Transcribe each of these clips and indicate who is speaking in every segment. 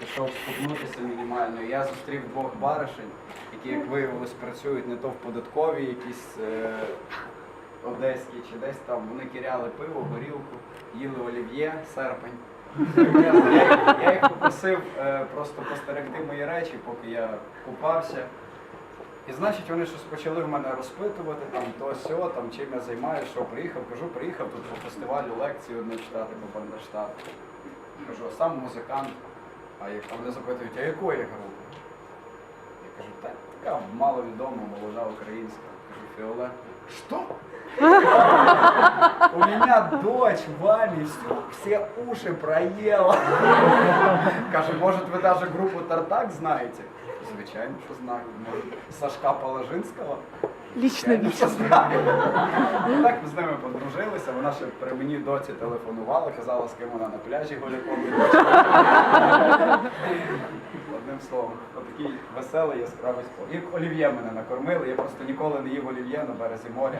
Speaker 1: пішов спукнутися мінімально. Я зустрів двох баришень, які, як виявилось, працюють не то в податковій, якісь е, одеській чи десь там. Вони кіряли пиво, горілку, їли олів'є, серпень. Я, я, я їх попросив е, просто постерегти мої речі, поки я купався. І значить вони щось почали в мене розпитувати, там то сьо, там чим я займаюся, що приїхав, кажу, приїхав тут по фестивалю лекцію одну читати по Бандерштату. Кажу, а сам музикант. А як- вони запитують, а якої групи? Я кажу, так, така маловідома, молода українська. Кажу, Фіоле. Що? У меня дочь вами всю, все уши проела. Каже, может, ви даже групу Тартак знаєте? Звичайно, що знаю. Може, Сашка Положинського?
Speaker 2: Лично
Speaker 1: Звичайно, що знаю. Ну, Так ми з ними подружилися. Вона ще при мені доці телефонувала, казала, з ким вона на пляжі голяком. Одним словом, отакий веселий яскравий спорт. І олів'є мене накормили. Я просто ніколи не їв олів'є на березі моря.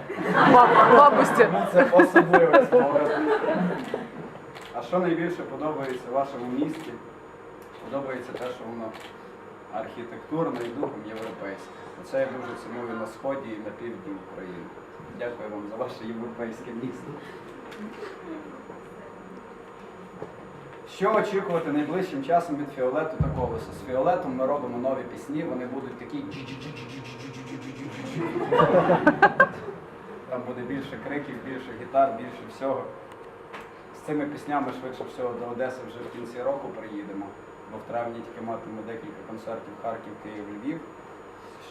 Speaker 2: Ба- Бабусі.
Speaker 1: Тому це особливий спогад. А що найбільше подобається вашому місті? Подобається те, що воно архітектурною духом ну, європейським. Це я дуже ціную на сході і на півдні України. Дякую вам за ваше європейське місто. Що очікувати найближчим часом від фіолету та колеса? З фіолетом ми робимо нові пісні, вони будуть такі Там буде більше криків, більше гітар, більше всього. З цими піснями швидше всього до Одеси вже в кінці року приїдемо. бо в травні тільки матимемо декілька концертів Харків, Київ, Львів.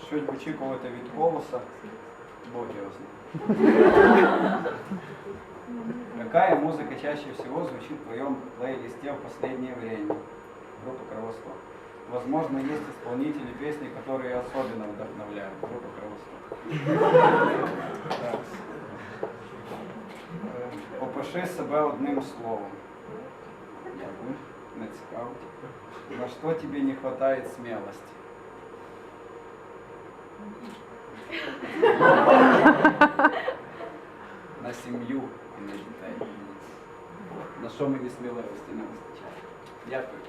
Speaker 1: Що очікувати від колоса? Бог його знає. Какая музыка чаще всего звучит в твоем плейлисте в последнее время? Группа Кровосто. Возможно, есть исполнители песни, которые особенно вдохновляют. Группа Кровосто. Так. Е, Опиши себе одним словом. Дякую. На що тобі не вистачає смелости? На сім'ю и на дітей. На що мені сміливості не вистачає? Дякую.